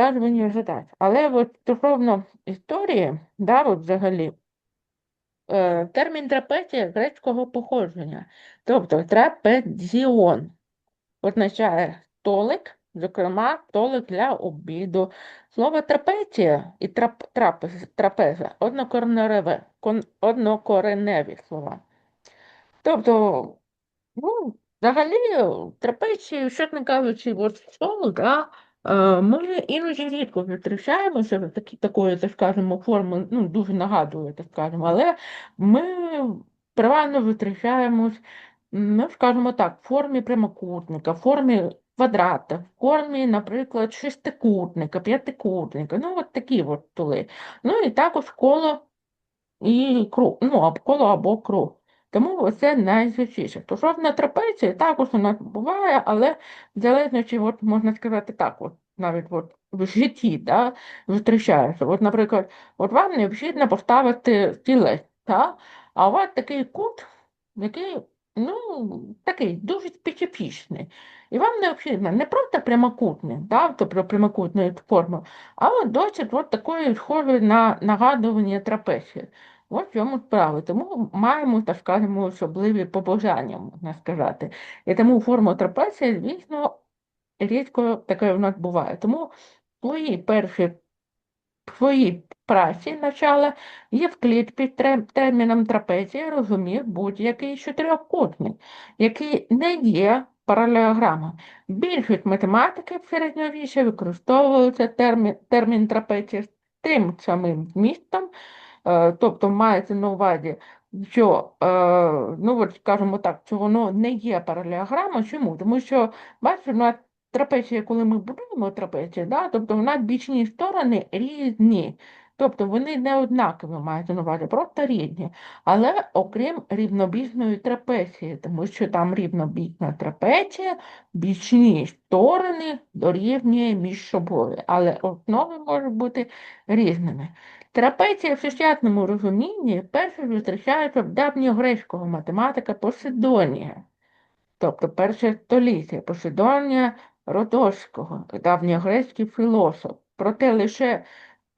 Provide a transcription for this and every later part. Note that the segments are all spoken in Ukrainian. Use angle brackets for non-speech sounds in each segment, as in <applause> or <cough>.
розв'язування задач. Але от стосовно історії, да, от взагалі, е, термін трапеція грецького походження, тобто трапезіон, означає столик, зокрема, столик для обіду. Слово трапеція і трап, трапез, трапеза однокореневе, кон- однокореневі слова. Тобто, ну, взагалі, трапецію, чесно кажучи, от цьому, да, ми іноді рідко зустрічаємося в такі, такої, так скажемо, форми, ну, дуже нагадує, так скажемо, але ми переважно зустрічаємось, ну, скажімо так, в формі прямокутника, в формі квадрата, в формі, наприклад, шестикутника, п'ятикутника, ну, от такі от столи. Ну, і також коло і круг, ну, коло або круг. Тому це найчастіше. Стосовно трапеції, також у нас буває, але в залежності, от, можна сказати так, от, навіть от, в житті да, зустрічається. От, наприклад, от вам необхідно поставити стілець, та? а у вас такий кут, який ну, такий дуже специфічний. І вам необхідно не просто прямокутний, да, тобто прямокутної форми, а от досить от такої схожої на нагадування трапеції. В чому справа. Тому маємо, так скажемо, особливі побажання, можна сказати. І тому форма трапеції, звісно, рідко таке в нас буває. Тому свої перші в своїй праці начала Євклід під терміном трапеція розумів будь-який чотирьохкутник, який не є паралелограмом. Більшість математиків середньовіччя використовується термін, термін трапеція з тим самим змістом, Е, Тобто мається на увазі, що, е, ну от скажімо так, що воно не є паралелограма. Чому? Тому що, бачите, на трапеція, коли ми будуємо трапецію, да, тобто нас бічні сторони різні. Тобто вони не однакові мають на увазі, просто різні. Але окрім рівнобічної трапеції, тому що там рівнобічна трапеція, бічні сторони дорівнює між собою, але основи можуть бути різними. Трапеція в сучасному розумінні перше зустрічається в давньогрецького математика Поседонія, тобто перше століття Поседонія Родоського, давньогрецький філософ. Проте лише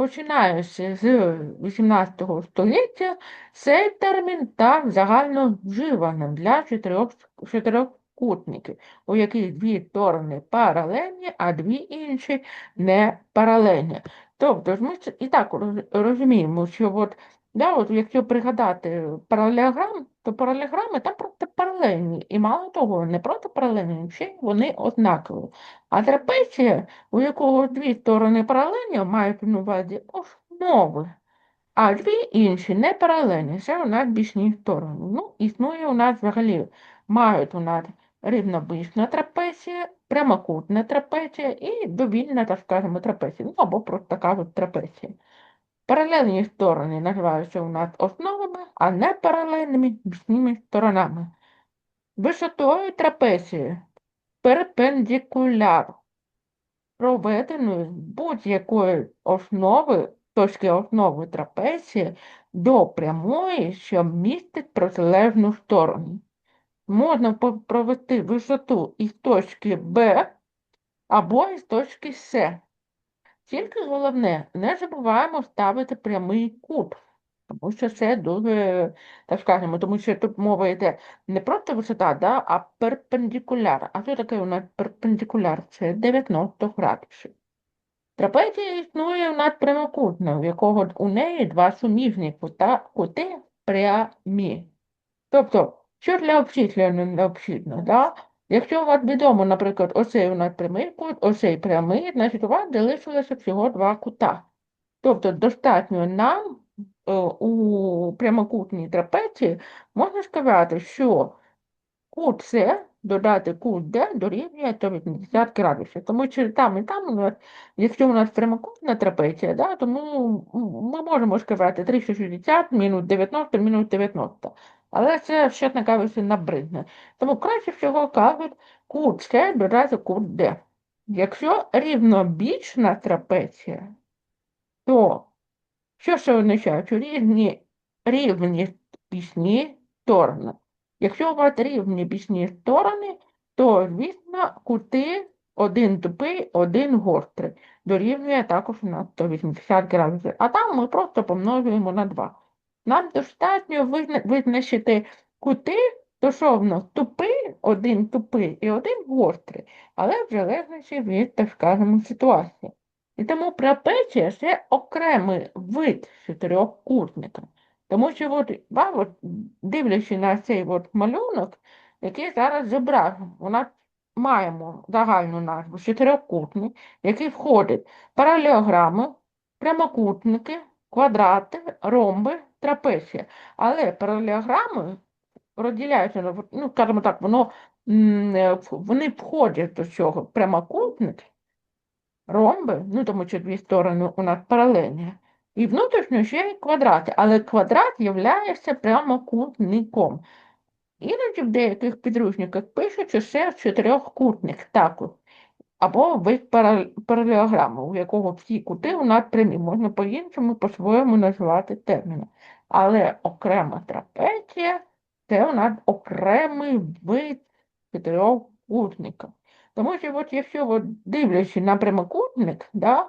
починаючи з 18 століття цей термін став загально вживаним для чотирьох, чотирьохкутників, у яких дві сторони паралельні, а дві інші не паралельні. Тобто ми і так розуміємо, що от, да, от якщо пригадати паралелограм, то паралелограми там просто паралельні. І мало того, не просто паралельні, ще вони однакові. А трапеція, у якого дві сторони паралельні, мають на увазі основи, а дві інші не паралельні. Це у нас бічні сторони. Ну, існує у нас взагалі, мають у нас рівнобічна трапеція, прямокутна трапеція і довільна, так скажемо, трапеція. Ну, або просто така от трапеція. Паралельні сторони називаються у нас основами, а не паралельними бічними сторонами. Висотою трапеції перпендикуляр проведеної з будь-якої основи, точки основи трапеції до прямої, що містить протилежну сторону. Можна провести висоту із точки Б або із точки С. Тільки головне, не забуваємо ставити прямий кут, тому що це дуже, так скажемо, тому що тут мова йде не просто висота, да, а перпендикуляр. А що таке у нас перпендикуляр? Це 90 градусів. Трапеція існує у нас прямокутна, у якого у неї два суміжні кута, кути прямі. Тобто, що для обчислення необхідно? Да? Якщо у вас відомо, наприклад, оцей у нас прямий кут, оцей прямий, значить у вас залишилося всього два кута. Тобто достатньо нам е, у прямокутній трапеції можна сказати, що кут С додати кут Д дорівнює 180 градусів. Тому що там і там, у нас, якщо у нас прямокутна трапеція, да, тому ми можемо сказати 360 мінус 90 мінус 90. Але це, чесно кажучи, набридне. Тому краще всього кажуть кут С додати кут Д. Якщо рівнобічна трапеція, то що це означає? Що різні рівні бічні сторони. Якщо у вас рівні бічні сторони, то, звісно, кути один тупий, один гострий. Дорівнює також у нас 180 градусів. А там ми просто помножуємо на 2. Нам достатньо визначити кути стосовно тупий, один тупий і один гострий, але в залежності від, так скажемо, ситуації. І тому трапеція – це окремий вид чотирьохкутника. Тому що, от, от, дивлячись на цей от малюнок, який зараз зображений, у нас маємо загальну назву чотирьохкутник, який входить паралеограми, прямокутники, квадрати, ромби, трапеція. Але паралеограми розділяються, ну, скажімо так, воно, е, вони входять до цього прямокутник, ромби, ну тому що дві сторони у нас паралельні, і внутрішньо ще й квадрати, але квадрат є прямокутником. Іноді в деяких підручниках пишуть, що це чотирьохкутник також, або вид пара- паралеограми, у якого всі кути у нас прямі, можна по-іншому, по-своєму називати терміном. Але окрема трапеція це у нас окремий вид чотирьохкутника. Тому що от якщо от дивлячись на прямокутник, да,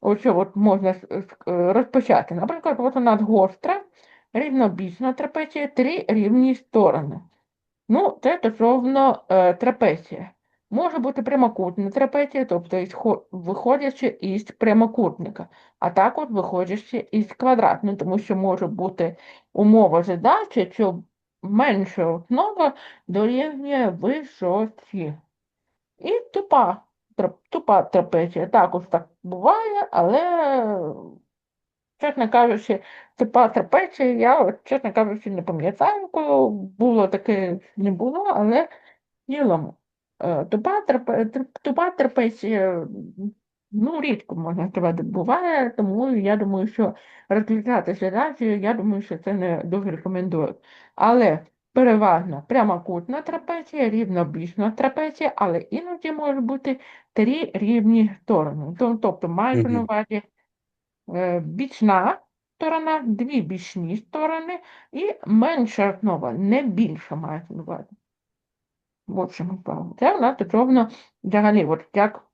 от що от можна розпочати. Наприклад, от у нас гостра, рівнобічна трапеція, три рівні сторони. Ну, це стосовно е, трапеція. Може бути прямокутна трапеція, тобто виходячи із прямокутника, а також виходячи із квадратного, тому що може бути умова задачі, що менша основа дорівнює висоті. І тупа, тупа трапеція. Також так буває, але, чесно кажучи, тупа трапеція, я, чесно кажучи, не пам'ятаю, коли було таке, не було, але цілому. Тупа, трапе- тупа трапеція, ну, рідко, можна сказати, буває, тому я думаю, що розглядати задачі, я думаю, що це не дуже рекомендую. Але переважно прямокутна трапеція, рівнобічна трапеція, але іноді може бути три рівні сторони. Тобто мається на увазі е, бічна сторона, дві бічні сторони і менша основа, не більша мається на увазі. От що ми. Це у нас стосовно взагалі, от як,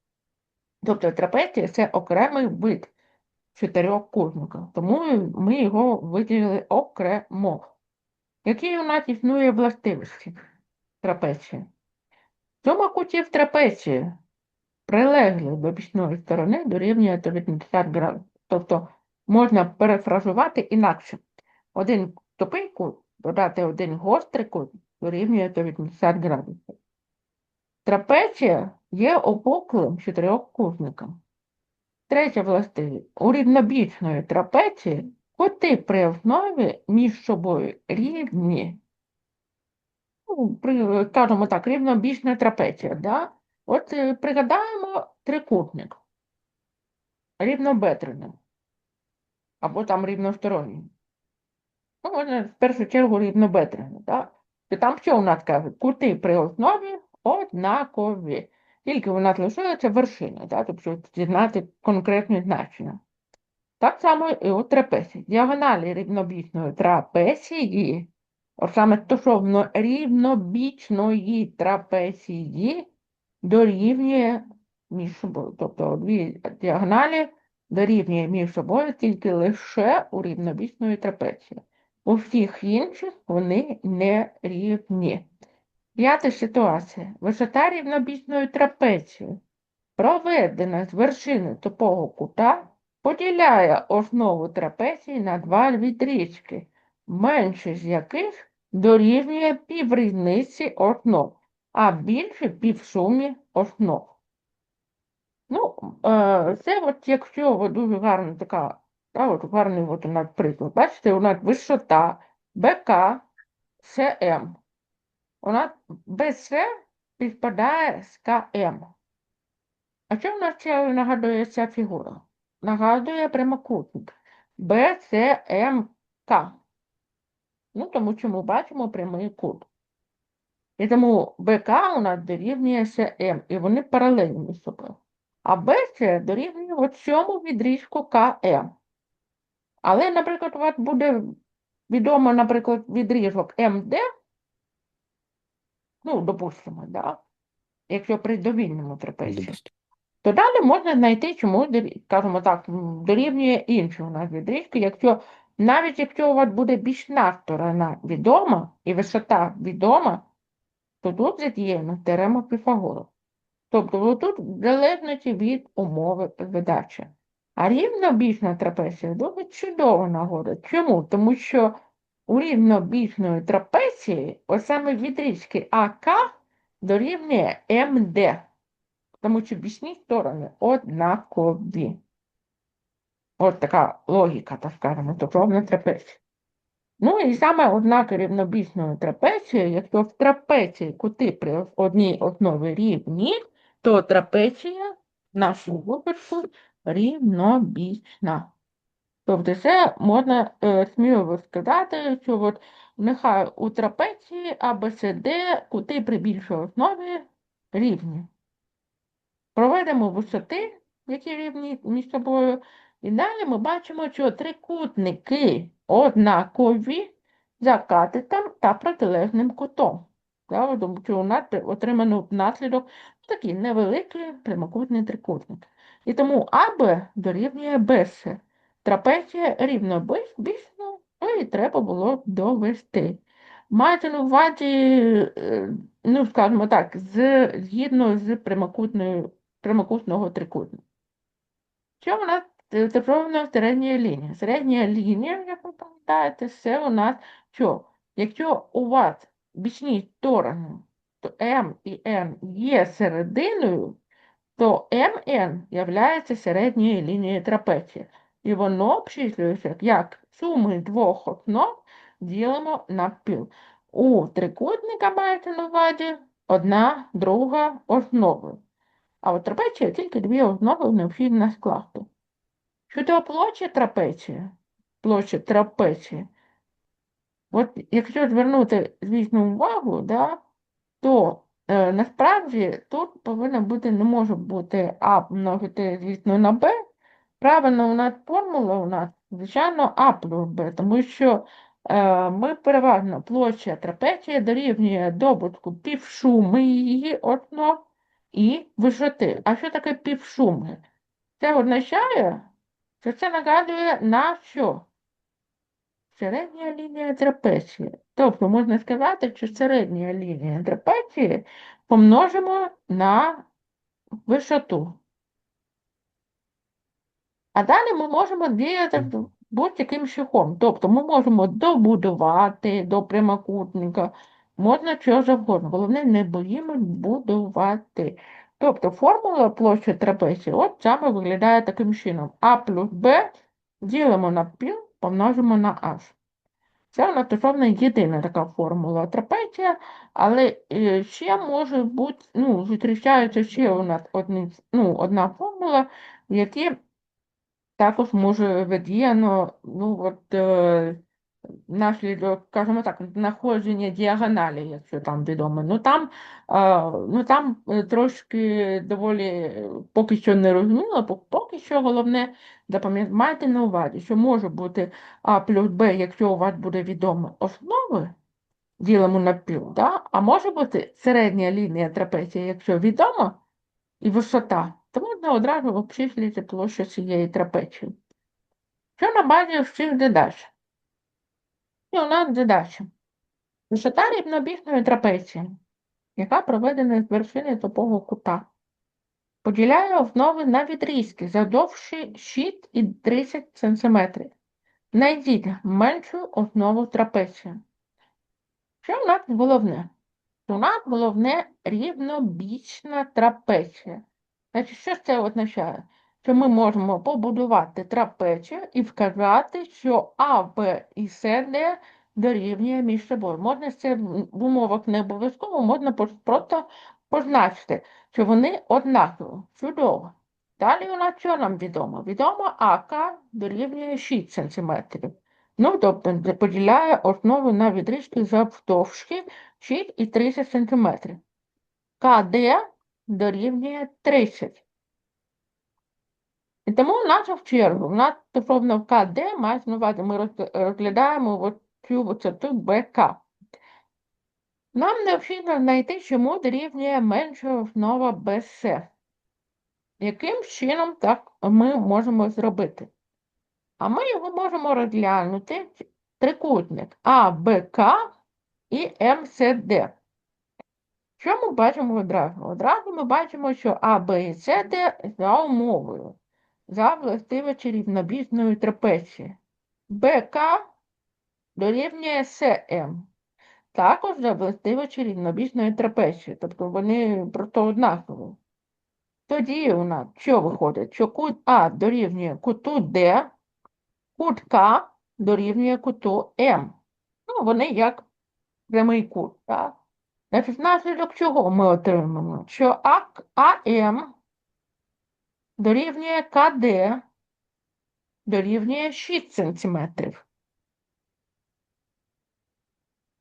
тобто трапеція це окремий вид чотирьох чотирьохкутника, тому ми його виділили окремо. Які у нас існує властивості трапеції? Сума кутів трапеції прилеглих до бічної сторони дорівнює 180 градусів. Тобто можна перефразувати інакше. Один тупий кут додати один гострий кут дорівнює 180 градусів. Трапеція є опуклим чотирьохкутником. Третя властивість. У рівнобічної трапеції кути при основі між собою рівні. Ну, при, кажемо так, рівнобічна трапеція. Да? От е, пригадаємо трикутник. Рівнобедрений. Або там рівносторонній. Ну, можна в першу чергу рівнобедрений. Да? І там що у нас кажуть? Кути при основі однакові. Тільки у нас лишається вершина, да? тобто знати конкретне значення. Так само і у трапеції. Діагоналі рівнобічної трапеції, от саме стосовно рівнобічної трапеції, дорівнює між собою. Тобто дві діагоналі дорівнює між собою тільки лише у рівнобічної трапеції. У всіх інших вони не рівні. П'ята ситуація. Висота рівнобічної трапеції, проведена з вершини тупого кута, поділяє основу трапеції на два відрізки, менше з яких дорівнює піврізниці основ, а більше півсумі основ. Ну, е, це от якщо дуже гарна така, та, от гарний от у нас приклад. Бачите, у нас висота БК, СМ. У нас БС співпадає з КМ. А що в нас ще нагадує ця фігура? Нагадує прямокутник БЦМК. Ну, тому що ми бачимо прямий кут. І тому БК у нас дорівнює СМ, і вони паралельні між собою. А БЦ дорівнює цьому відрізку КМ. Але, наприклад, у вас буде відомо, наприклад, відрізок МД, ну, допустимо, да? якщо при довільному трапеції, то далі можна знайти, чому, скажімо так, дорівнює іншій у нас відрізки, якщо навіть якщо у вас буде бічна сторона відома і висота відома, то тут задіяно теорема Піфагора. Тобто тут в залежності від умови задачі. А рівнобічна трапеція дуже чудова нагода. Чому? Тому що у рівнобічної трапеції ось саме відрізки АК дорівнює МД, тому що бічні сторони однакові. От така логіка, так скажемо, стосовно трапеції. Ну і саме ознака рівнобічної трапеції, якщо в трапеції кути при одній основі рівні, то трапеція в нашому випадку рівнобічна. Тобто це можна е, сміливо сказати, що от нехай у трапеції ABCD кути при більшій основі рівні. Проведемо висоти, які рівні між собою, і далі ми бачимо, що трикутники однакові за катетом та протилежним кутом. Тому що у нас отримано внаслідок такий невеликий прямокутний трикутник. І тому АБ дорівнює БС. Трапеція рівнобічна, ну і треба було довести. Мається на увазі, е, ну, скажімо так, з, згідно з прямокутного трикутника. Що у нас цифрована середня лінія? Середня лінія, як ви пам'ятаєте, це у нас що? Якщо у вас бічні сторони, то М і N є серединою, то МН є середньою лінією трапеції. І воно обчислюється як суми двох основ ділимо на пів. У трикутника мається на увазі одна, друга основи. А у трапеції тільки дві основи необхідно скласти. Щодо площі трапеції, площі трапеції, от якщо звернути звісно увагу, да, то е, насправді тут повинно бути, не може бути А множити, звісно, на Б. Правильно у нас формула у нас, звичайно, А плюс Б, тому що е, ми переважно площа трапеції дорівнює добутку півшуми її основ і висоти. А що таке півшуми? Це означає, що це нагадує на що? Середня лінія трапеції. Тобто можна сказати, що середня лінія трапеції помножимо на висоту. А далі ми можемо діяти будь-яким шляхом. Тобто ми можемо добудувати до прямокутника, можна чого завгодно. Головне, не боїмо будувати. Тобто формула площі трапеції от саме виглядає таким чином. А плюс Б ділимо на пів, помножимо на H. Це вона стосовно єдина така формула трапеція, але е, ще може бути, ну, зустрічається ще у нас одні, ну, одна формула, в якій також може видіяно ну, от, е, наслідок, скажімо так, знаходження діагоналі, якщо там відомо. Ну там, е, ну, там е, трошки доволі поки що не розуміло, бо поки що головне запам'ятайте на увазі, що може бути А плюс Б, якщо у вас буде відомо основи, ділимо на пів, да? а може бути середня лінія трапеції, якщо відомо, і висота, то можна одразу обчислити площу цієї трапеції. Що на базі всіх задач? І у нас задача. Висота рівнобічної трапеції, яка проведена з вершини тупого кута, поділяє основи на відрізки завдовжки 6 і 30 см. Найдіть меншу основу трапеції. Що у нас головне? У нас головне рівнобічна трапеція. Значить, що це означає? Що ми можемо побудувати трапецію і вказати, що А, Б і С, Д дорівнює між собою. Можна це в умовах не обов'язково, можна просто позначити, що вони однакові. Чудово. Далі у нас що нам відомо? Відомо АК дорівнює 6 см. Ну, тобто поділяє основу на відрізки завдовжки 6 і 30 см. КД дорівнює 30. І тому наша в чергу, у нас стосовно КД мається на увазі, ми розглядаємо цю висоту БК. Нам необхідно знайти, чому дорівнює менша основа без С. Яким чином так ми можемо зробити? А ми його можемо розглянути трикутник АБК і МСД. Що ми бачимо одразу? Одразу ми бачимо, що А, Б і С, Д за умовою, за властивості рівнобічної трапеції. БК дорівнює СМ. Також за властивості рівнобічної трапеції, тобто вони просто однакові. Тоді у нас що виходить? Що кут А дорівнює куту Д, кут К дорівнює куту М. Ну, вони як прямий кут. Так? Значить, внаслідок чого ми отримаємо? Що АМ дорівнює КД дорівнює 6 см.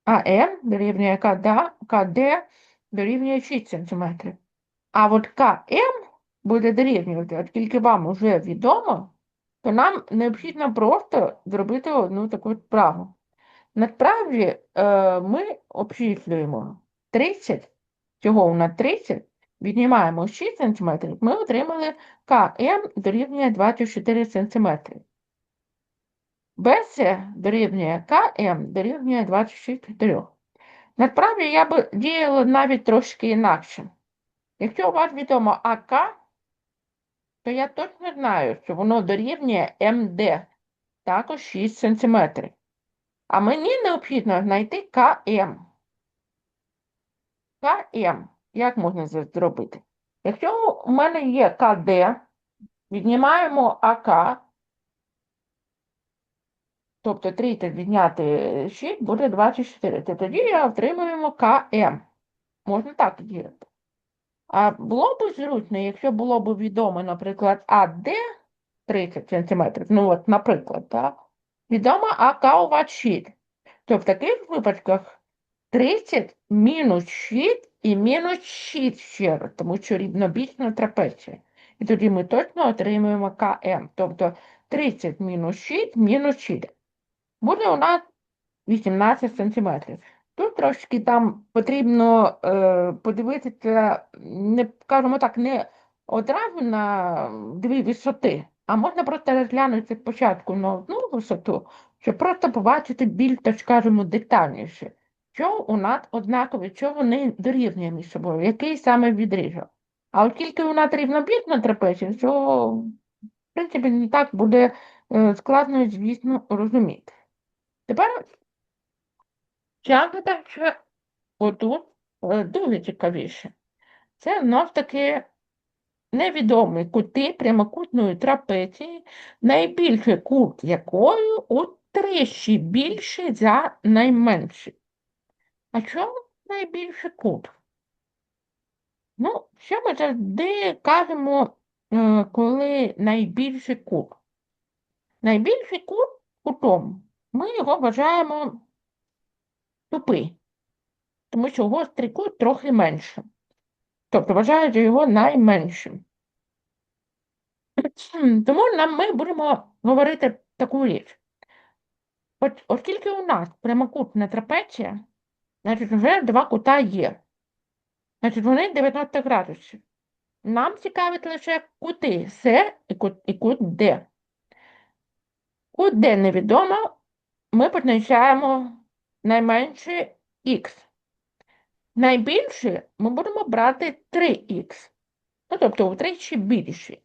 АМ дорівнює КД, КД дорівнює 6 см. А от КМ буде дорівнювати, оскільки вам вже відомо, то нам необхідно просто зробити одну таку справу. Насправді е, ми обчислюємо 30, цього у нас 30, віднімаємо 6 см, ми отримали КМ дорівнює 24 см. БС дорівнює КМ дорівнює 24. Насправді я б діяла навіть трошки інакше. Якщо у вас відомо АК, то я точно знаю, що воно дорівнює МД, також 6 см. А мені необхідно знайти КМ. КМ. Як можна це зробити? Якщо у мене є КД, віднімаємо АК, тобто 30 відняти 6 буде 24. То тоді я отримуємо КМ. Можна так діяти. А було б зручно, якщо було б відомо, наприклад, АД 30 см, ну от, наприклад, так, відомо АК у вас 6. То в таких випадках 30 мінус 6 і мінус 6 ще тому що рівнобічна трапеція. І тоді ми точно отримуємо КМ. Тобто 30 мінус 6 мінус 6. Буде у нас 18 см. Тут трошки там потрібно е, подивитися, не, скажімо так, не одразу на дві висоти, а можна просто розглянути спочатку на одну висоту, щоб просто побачити більш, так детальніше, що у нас однакові, що вони дорівнюють між собою, який саме відрізок. А оскільки у нас рівнобітна трапеція, то, в принципі, не так буде е, складно, звісно, розуміти. Тепер Тягота ще отут е, дуже цікавіше. Це знов таки невідомі кути прямокутної трапеції, найбільший кут якої утричі більший за найменший. А чому найбільший кут? Ну, що ми завжди кажемо, е, коли найбільший кут? Найбільший кут кутом, ми його вважаємо тупий, тому що гострий кут трохи менше. Тобто вважають його найменшим. <clears throat> Тому нам ми будемо говорити таку річ. От, Оскільки у нас прямокутна трапеція, значить вже два кута є. Значить, вони 90 градусів. Нам цікавить лише кути С і кут, і кут Д. Кут Д невідомо, ми позначаємо найменше х. Найбільше ми будемо брати 3х. Ну, тобто втричі більше.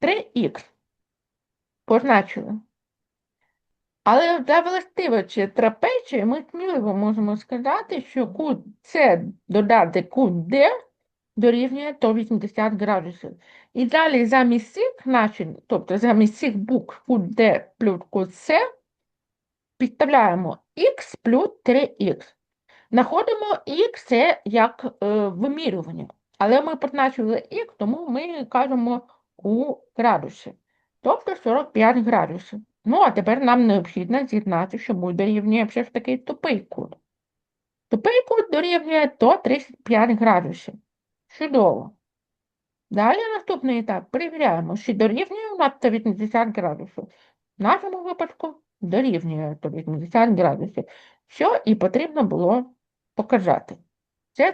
3х. Позначили. Але за властивості трапеції ми сміливо можемо сказати, що кут С додати кут Д дорівнює 180 градусів. І далі замість цих значень, тобто замість цих букв кут Д плюс кут С, підставляємо х плюс 3х. Знаходимо х це як е, вимірювання, але ми позначили х, тому ми кажемо у градусі, тобто 45 градусів. Ну, а тепер нам необхідно з'єднати, що буде дорівнює все ж таки тупий кут. Тупий кут дорівнює 135 градусів. Чудово. Далі наступний етап. Перевіряємо, чи дорівнює у нас 180 градусів. В нашому випадку дорівнює 180 градусів, що і потрібно було показати. Це